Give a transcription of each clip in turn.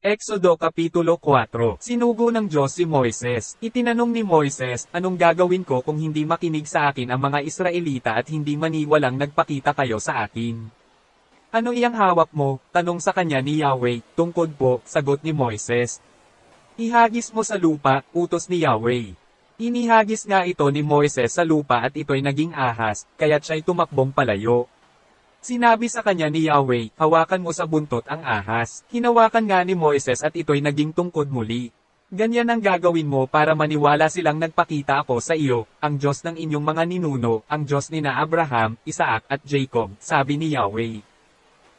Exodo Kapitulo 4 Sinugo ng Diyos si Moises. Itinanong ni Moises, anong gagawin ko kung hindi makinig sa akin ang mga Israelita at hindi maniwalang nagpakita kayo sa akin? Ano iyang hawak mo? Tanong sa kanya ni Yahweh, tungkod po, sagot ni Moises. Ihagis mo sa lupa, utos ni Yahweh. Inihagis nga ito ni Moises sa lupa at ito'y naging ahas, kaya't siya'y tumakbong palayo. Sinabi sa kanya ni Yahweh, hawakan mo sa buntot ang ahas. Hinawakan nga ni Moises at ito'y naging tungkod muli. Ganyan ang gagawin mo para maniwala silang nagpakita ako sa iyo, ang Diyos ng inyong mga ninuno, ang Diyos ni na Abraham, Isaac at Jacob, sabi ni Yahweh.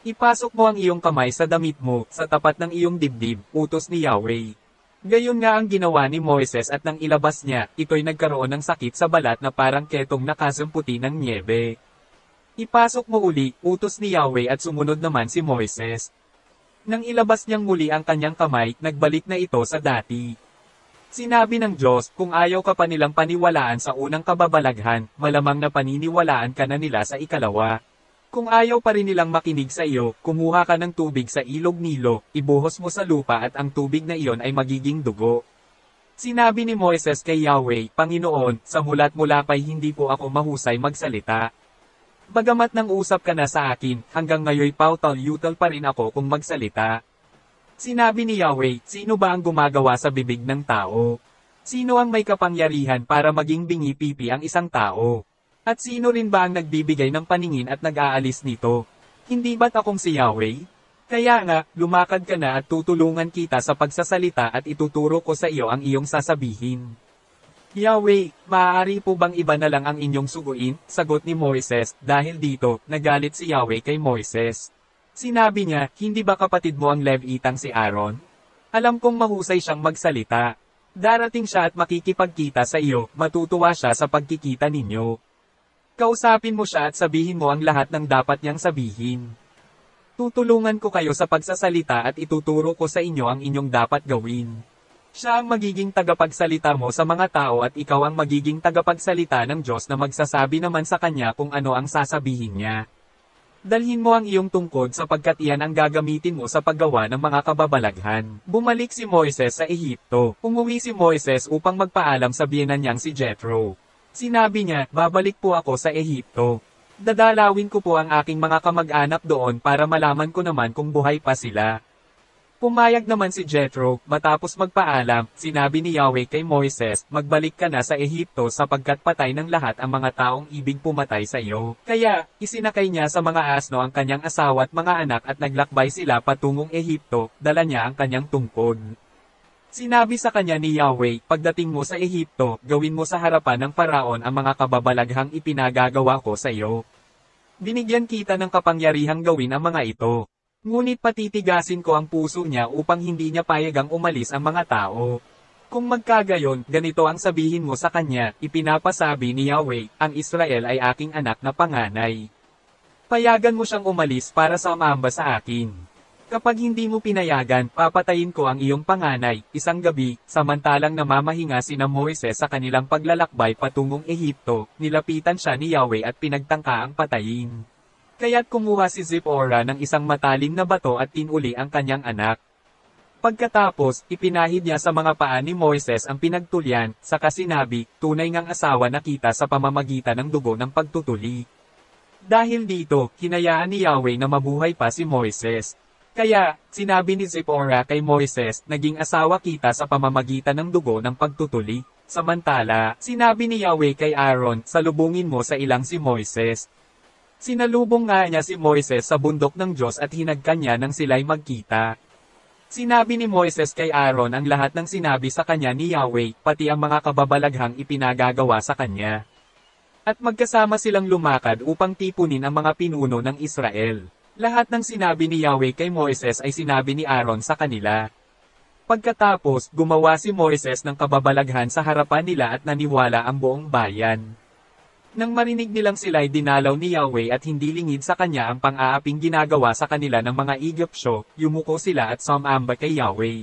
Ipasok mo ang iyong kamay sa damit mo, sa tapat ng iyong dibdib, utos ni Yahweh. Gayon nga ang ginawa ni Moises at nang ilabas niya, ito'y nagkaroon ng sakit sa balat na parang ketong nakasumputi ng niebe. Ipasok mo uli, utos ni Yahweh at sumunod naman si Moises. Nang ilabas niyang muli ang kanyang kamay, nagbalik na ito sa dati. Sinabi ng Diyos, kung ayaw ka pa nilang paniwalaan sa unang kababalaghan, malamang na paniniwalaan ka na nila sa ikalawa. Kung ayaw pa rin nilang makinig sa iyo, kumuha ka ng tubig sa ilog Nilo, ibuhos mo sa lupa at ang tubig na iyon ay magiging dugo. Sinabi ni Moises kay Yahweh, Panginoon, sa mulat mula pa'y hindi po ako mahusay magsalita. Bagamat nang usap ka na sa akin, hanggang ngayoy pautal-yutal pa rin ako kung magsalita. Sinabi ni Yahweh, sino ba ang gumagawa sa bibig ng tao? Sino ang may kapangyarihan para maging bingi-pipi ang isang tao? At sino rin ba ang nagbibigay ng paningin at nag-aalis nito? Hindi ba't akong si Yahweh? Kaya nga, lumakad ka na at tutulungan kita sa pagsasalita at ituturo ko sa iyo ang iyong sasabihin. Yahweh, maaari po bang iba na lang ang inyong suguin? Sagot ni Moises, dahil dito, nagalit si Yahweh kay Moises. Sinabi niya, hindi ba kapatid mo ang Levitang si Aaron? Alam kong mahusay siyang magsalita. Darating siya at makikipagkita sa iyo, matutuwa siya sa pagkikita ninyo. Kausapin mo siya at sabihin mo ang lahat ng dapat niyang sabihin. Tutulungan ko kayo sa pagsasalita at ituturo ko sa inyo ang inyong dapat gawin. Siya ang magiging tagapagsalita mo sa mga tao at ikaw ang magiging tagapagsalita ng Diyos na magsasabi naman sa Kanya kung ano ang sasabihin niya. Dalhin mo ang iyong tungkod sapagkat iyan ang gagamitin mo sa paggawa ng mga kababalaghan. Bumalik si Moises sa Ehipto. Umuwi si Moises upang magpaalam sa biyenan niyang si Jethro. Sinabi niya, babalik po ako sa Ehipto. Dadalawin ko po ang aking mga kamag-anak doon para malaman ko naman kung buhay pa sila. Pumayag naman si Jethro, matapos magpaalam, sinabi ni Yahweh kay Moises, magbalik ka na sa Ehipto sapagkat patay ng lahat ang mga taong ibig pumatay sa iyo. Kaya, isinakay niya sa mga asno ang kanyang asawa at mga anak at naglakbay sila patungong Ehipto, dala niya ang kanyang tungkod. Sinabi sa kanya ni Yahweh, pagdating mo sa Ehipto, gawin mo sa harapan ng paraon ang mga kababalaghang ipinagagawa ko sa iyo. Binigyan kita ng kapangyarihang gawin ang mga ito. Ngunit patitigasin ko ang puso niya upang hindi niya payagang umalis ang mga tao. Kung magkagayon, ganito ang sabihin mo sa kanya, ipinapasabi ni Yahweh, ang Israel ay aking anak na panganay. Payagan mo siyang umalis para sumamba sa akin. Kapag hindi mo pinayagan, papatayin ko ang iyong panganay, isang gabi, samantalang namamahinga sina Moises sa kanilang paglalakbay patungong Ehipto, nilapitan siya ni Yahweh at pinagtangka ang patayin. Kaya't kumuha si Zipporah ng isang matalim na bato at tinuli ang kanyang anak. Pagkatapos, ipinahid niya sa mga paa ni Moises ang pinagtulyan, saka sinabi, tunay ngang asawa na kita sa pamamagitan ng dugo ng pagtutuli. Dahil dito, hinayaan ni Yahweh na mabuhay pa si Moises. Kaya, sinabi ni Zipporah kay Moises, naging asawa kita sa pamamagitan ng dugo ng pagtutuli. Samantala, sinabi ni Yahweh kay Aaron, salubungin mo sa ilang si Moises. Sinalubong nga niya si Moises sa bundok ng Diyos at hinagkan niya nang sila'y magkita. Sinabi ni Moises kay Aaron ang lahat ng sinabi sa kanya ni Yahweh, pati ang mga kababalaghang ipinagagawa sa kanya. At magkasama silang lumakad upang tipunin ang mga pinuno ng Israel. Lahat ng sinabi ni Yahweh kay Moises ay sinabi ni Aaron sa kanila. Pagkatapos, gumawa si Moises ng kababalaghan sa harapan nila at naniwala ang buong bayan. Nang marinig nilang sila'y dinalaw ni Yahweh at hindi lingid sa kanya ang pang-aaping ginagawa sa kanila ng mga Egyptyo, yumuko sila at sumamba kay Yahweh.